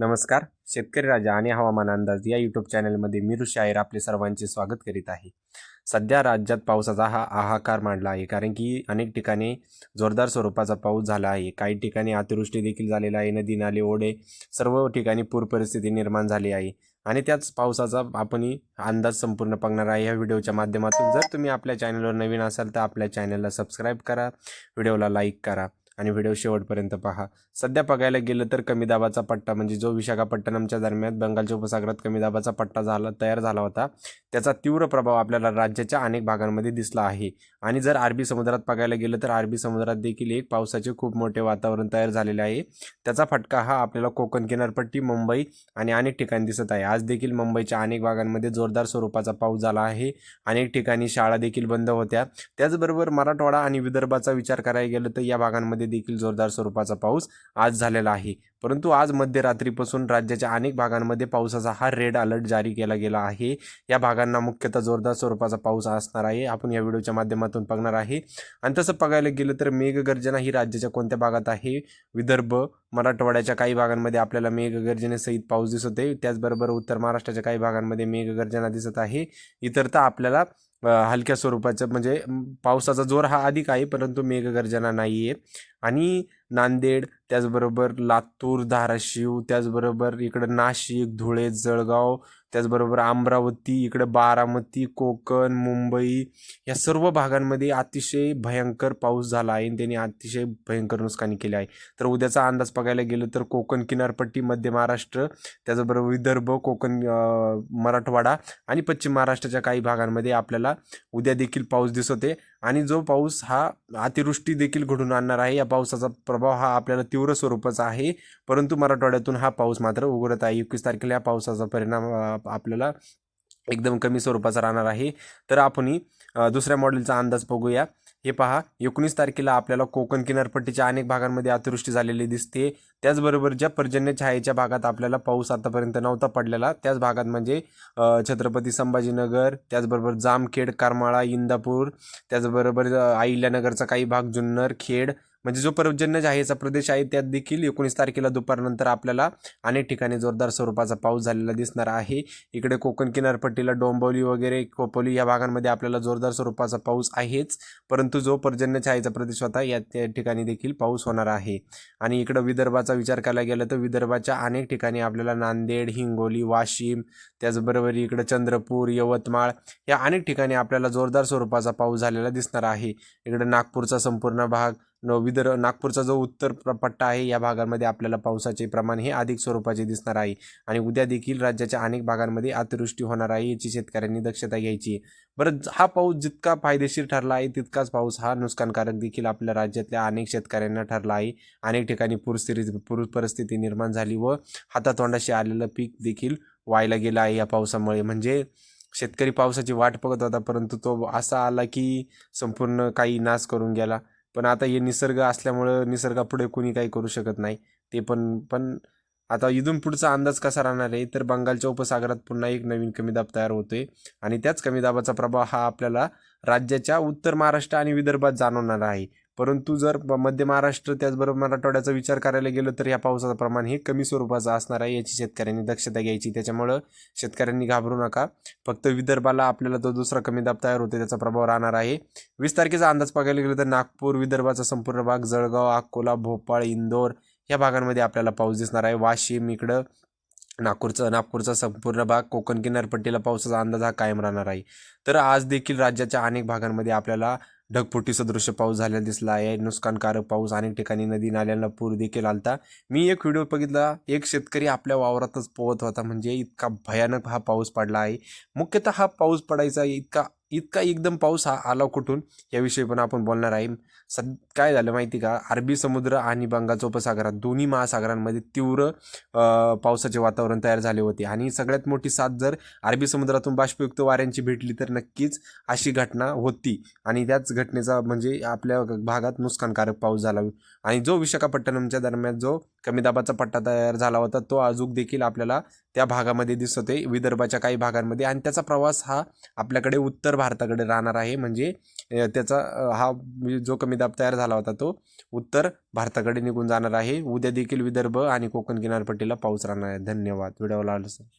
नमस्कार. शेतकरी राजा आणि हवामान अंदाज या यूट्यूब चॅनलमध्ये मी शाहीर आपले सर्वांचे स्वागत करीत आहे. सध्या राज्यात पावसाचा हा हाहाकार मांडला आहे कारण की अनेक ठिकाणी जोरदार स्वरूपाचा पाऊस झाला आहे. काही ठिकाणी अतिवृष्टी देखील झालेला आहे नदी नाले ओढे सर्व ठिकाणी पूर परिस्थिती निर्माण झाली आहे. आणि त्याच पावसाचा आपण अंदाज संपूर्ण बघणार आहे. या व्हिडिओच्या माध्यमातून जर तुम्ही आपल्या चॅनलवर नवीन असाल तर आपल्या चॅनलला सबस्क्राईब करा व्हिडिओला लाईक करा. आणि व्हिडिओ शेवटपर्यंत पहा. सध्या बघायला गेलं तर कमी दाबाचा पट्टा म्हणजे जो विशाखापट्टणमच्या दरम्यान बंगालच्या उपसागरात कमी दाबाचा पट्टा झाला तयार झाला होता त्याचा तीव्र प्रभाव आपल्याला राज्याच्या अनेक भागांमध्ये दिसला आहे. आणि जर अरबी समुद्रात बघायला गेलं तर अरबी समुद्रात देखील एक पावसाचे खूप मोठे वातावरण तयार झालेले आहे. त्याचा फटका हा आपल्याला कोकण किनारपट्टी मुंबई आणि अनेक ठिकाणी दिसत आहे. आज देखील मुंबईच्या अनेक भागांमध्ये जोरदार स्वरूपाचा पाऊस झाला आहे. अनेक ठिकाणी शाळा देखील बंद होत्या. त्याचबरोबर मराठवाडा आणि विदर्भाचा विचार करायला गेलं तर या भागांमध्ये देखील जोरदार स्वरूपाचा पाऊस आज झालेला आहे. परंतु आज मध्यरात्रीपासून राज्याच्या अनेक भागांमध्ये पावसाचा हा रेड अलर्ट जारी केला गेला आहे. या भागांना मुख्यतः जोरदार स्वरूपाचा पाऊस असणार आहे. आपण या व्हिडिओच्या माध्यमातून बघणार आहे. आणि तसं बघायला गेलं तर मेघगर्जना ही राज्याच्या कोणत्या भागात आहे? विदर्भ मराठवाड्याच्या काही भागांमध्ये आपल्याला मेघगर्जनेसहित पाऊस दिसत आहे त्याचबरोबर उत्तर महाराष्ट्राच्या काही भागांमध्ये मेघगर्जना दिसत आहे. इतरता आपल्याला हलक्या स्वरूपाचं म्हणजे पावसाचा जोर हा अधिक आहे परंतु मेघगर्जना नाही आहे आणि नांदेड त्याचबरोबर लातूर धाराशिव त्याचबरोबर इकडं नाशिक धुळे जळगाव त्याचबरोबर अमरावती इकडं बारामती कोकण मुंबई या सर्व भागांमध्ये अतिशय भयंकर पाऊस झाला आहे आणि त्यांनी अतिशय भयंकर नुकसानी केली आहे. तर उद्याचा अंदाज बघायला गेलं तर कोकण किनारपट्टी मध्य महाराष्ट्र त्याचबरोबर विदर्भ कोकण मराठवाडा आणि पश्चिम महाराष्ट्राच्या काही भागांमध्ये आपल्याला उद्या देखील पाऊस दिसत आहे आणि जो पाऊस हा अतिवृष्टी देखील घडून आणणार आहे या पावसाचा प्रभाव हा आपल्याला तीव्र स्वरूपाचा आहे. परंतु मराठवाड्यातून हा पाऊस मात्र उघडत आहे. एकवीस तारखेला या पावसाचा परिणाम आपल्याला एकदम कमी स्वरूपाचा राहणार आहे. तर आपण दुसऱ्या मॉडेलचा अंदाज बघूया. हे पहा एकोणीस तारखेला आपल्याला कोकण किनारपट्टीच्या अनेक भागांमध्ये अतिवृष्टी झालेली दिसते. त्याचबरोबर ज्या पर्जन्य छायेच्या भागात आपल्याला पाऊस आतापर्यंत नव्हता पडलेला त्याच भागात म्हणजे छत्रपती संभाजीनगर त्याचबरोबर जामखेड करमाळा इंदापूर त्याचबरोबर अहिल्यानगरचा काही भाग जुन्नर खेड म्हणजे जो पर्जन्य छायेचा प्रदेश आहे त्यात देखील एकोणीस तारखेला दुपारनंतर आपल्याला अनेक ठिकाणी जोरदार स्वरूपाचा पाऊस झालेला दिसणार आहे. इकडे कोकण किनारपट्टीला डोंबवली वगैरे कोपोली या भागांमध्ये आपल्याला जोरदार स्वरूपाचा पाऊस आहेच. परंतु जो पर्जन्य छायेचा प्रदेश होता या त्या ठिकाणी देखील पाऊस होणार आहे. आणि इकडं विदर्भाचा विचार करायला गेला तर विदर्भाच्या अनेक ठिकाणी आपल्याला नांदेड हिंगोली वाशिम त्याचबरोबर इकडं चंद्रपूर यवतमाळ या अनेक ठिकाणी आपल्याला जोरदार स्वरूपाचा पाऊस झालेला दिसणार आहे. इकडं नागपूरचा संपूर्ण भाग विदर्भ नागपूरचा जो उत्तर पट्टा आहे या भागांमध्ये आपल्याला पावसाचे प्रमाण हे अधिक स्वरूपाचे दिसणार आहे. आणि उद्या देखील राज्याच्या अनेक भागांमध्ये अतिवृष्टी होणार आहे याची शेतकऱ्यांनी दक्षता घ्यायची आहे. बरं हा पाऊस जितका फायदेशीर ठरला आहे तितकाच पाऊस हा नुकसानकारक देखील आपल्या राज्यातल्या अनेक शेतकऱ्यांना ठरला आहे. अनेक ठिकाणी पूरस्थिती पूर परिस्थिती निर्माण झाली व हातातोंडाशी आलेलं पीक देखील व्हायला गेलं आहे या पावसामुळे. म्हणजे शेतकरी पावसाची वाट बघत होता परंतु तो असा आला की संपूर्ण काही नाश करून गेला. पण आता हे निसर्ग असल्यामुळं निसर्गापुढे कोणी काही करू शकत नाही. ते पण पण आता इथून पुढचा अंदाज कसा राहणार आहे? तर बंगालच्या उपसागरात पुन्हा एक नवीन कमी दाब तयार होतोय आणि त्याच कमी दाबाचा प्रभाव हा आपल्याला राज्याच्या उत्तर महाराष्ट्र आणि विदर्भात जाणवणार आहे. परंतु जर मध्य महाराष्ट्र त्याचबरोबर मराठवाड्याचा विचार करायला गेलं तर या पावसाचं प्रमाण हे कमी स्वरूपाचं असणार आहे याची शेतकऱ्यांनी दक्षता घ्यायची. त्याच्यामुळं शेतकऱ्यांनी घाबरू नका. फक्त विदर्भाला आपल्याला तो दुसरा कमी दाब तयार होतो त्याचा प्रभाव राहणार आहे. वीस तारखेचा अंदाज बघायला गेलं तर नागपूर विदर्भाचा संपूर्ण भाग जळगाव अकोला भोपाळ इंदोर या भागांमध्ये आपल्याला पाऊस दिसणार आहे. वाशिम इकडं नागपूरचा नागपूरचा संपूर्ण भाग कोकण किनारपट्टीला पावसाचा अंदाज हा कायम राहणार आहे. तर आज देखील राज्याच्या अनेक भागांमध्ये आपल्याला ढगफुटी सदृश्य पाऊस झालेला दिसला आहे. नुकसानकारक पाऊस अनेक ठिकाणी नदी नाल्यांना पूर देखील आलता. मी एक व्हिडिओ बघितला. एक शेतकरी आपल्या वावरातच पोहत होता. म्हणजे इतका भयानक हा पाऊस पडला आहे. मुख्यतः हा पाऊस पडायचा इतका इतका एकदम पाऊस हा आला कुठून? याविषयी पण आपण बोलणार आहे. सद काय झालं माहिती का? अरबी समुद्र आणि बंगालच्या उपसागरात दोन्ही महासागरांमध्ये तीव्र पावसाचे वातावरण तयार झाले होते. आणि सगळ्यात मोठी साथ जर अरबी समुद्रातून बाष्पयुक्त वाऱ्यांची भेटली तर नक्कीच अशी घटना होती. आणि त्याच घटनेचा म्हणजे आपल्या भागात नुकसानकारक पाऊस झाला. आणि जो विशाखापट्टणमच्या दरम्यान जो कमी दाबाचा पट्टा तयार झाला होता तो अजून देखील आपल्याला त्या भागामध्ये दिसत आहे विदर्भाच्या काही भागांमध्ये. आणि त्याचा प्रवास हा आपल्याकडे उत्तर भारताकडे राहणार आहे. म्हणजे त्याचा हा जो कमी दाब तयार झाला होता तो उत्तर भारताकडे निघून जाणार आहे. उद्या देखील विदर्भ आणि कोकण किनारपट्टीला पाऊस राहणार आहे. धन्यवाद. व्हिडिओला आलं